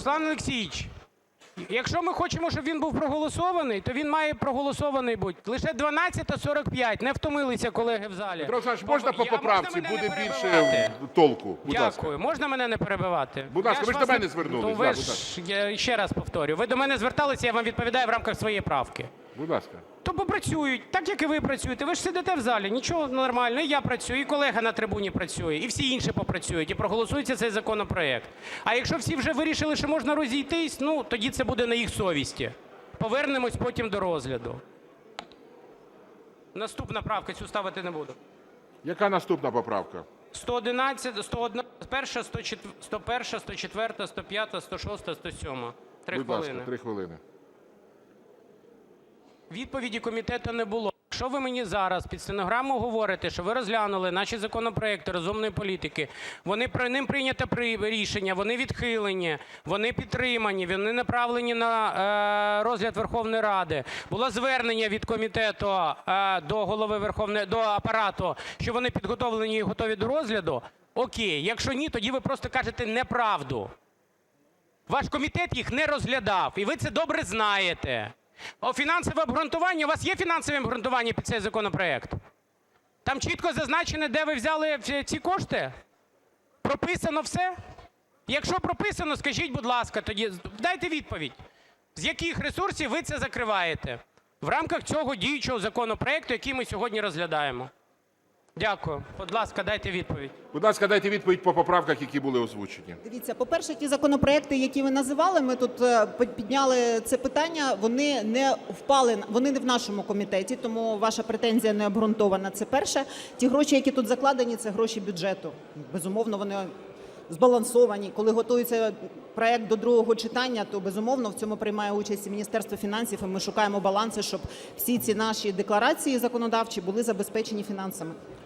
Руслан Олексійович, якщо ми хочемо, щоб він був проголосований, то він має проголосований бути. Лише 12.45. Не втомилися колеги в залі. Петро Олександрович, можна по Я- поправці? мене не Буде перебивати? більше толку. Будь ласка. Дякую. Можна мене не перебивати? Будь ласка, Я ви ж вас до мене не- звернулись, Ну, да, ви будь ж, я ще раз повторю, ви до мене зверталися, я вам відповідаю в рамках своєї правки. Будь ласка. То попрацюють, так як і ви працюєте. Ви ж сидите в залі, нічого нормально. І я працюю, і колега на трибуні працює, і всі інші попрацюють, і проголосується цей законопроект. А якщо всі вже вирішили, що можна розійтись, ну тоді це буде на їх совісті. Повернемось потім до розгляду. Наступна правка, цю ставити не буду. Яка наступна поправка? 111, 101, 101, 104, 104, 105, 106, 107. Три Будь хвилини. ласка, три хвилини. Відповіді комітету не було. Якщо ви мені зараз під стенограму говорите, що ви розглянули наші законопроекти розумної політики, вони про ним прийнято при рішення, вони відхилені, вони підтримані, вони направлені на е, розгляд Верховної Ради. Було звернення від комітету е, до голови Верховної до апарату, що вони підготовлені і готові до розгляду. Окей, якщо ні, тоді ви просто кажете неправду. Ваш комітет їх не розглядав, і ви це добре знаєте. Фінансове обґрунтування. У вас є фінансове обґрунтування під цей законопроект? Там чітко зазначено, де ви взяли ці- ці кошти? Прописано все? Якщо прописано, скажіть, будь ласка, тоді дайте відповідь. З яких ресурсів ви це закриваєте в рамках цього діючого законопроекту, який ми сьогодні розглядаємо? Дякую. Будь ласка, дайте відповідь. Будь ласка, дайте відповідь по поправках, які були озвучені. Дивіться, по-перше, ті законопроекти, які ви називали, ми тут е, підняли це питання. Вони не впали, вони не в нашому комітеті, тому ваша претензія не обґрунтована. Це перше. Ті гроші, які тут закладені, це гроші бюджету. Безумовно, вони збалансовані. Коли готується проект до другого читання, то безумовно в цьому приймає участь і Міністерство фінансів. І ми шукаємо баланси, щоб всі ці наші декларації законодавчі були забезпечені фінансами.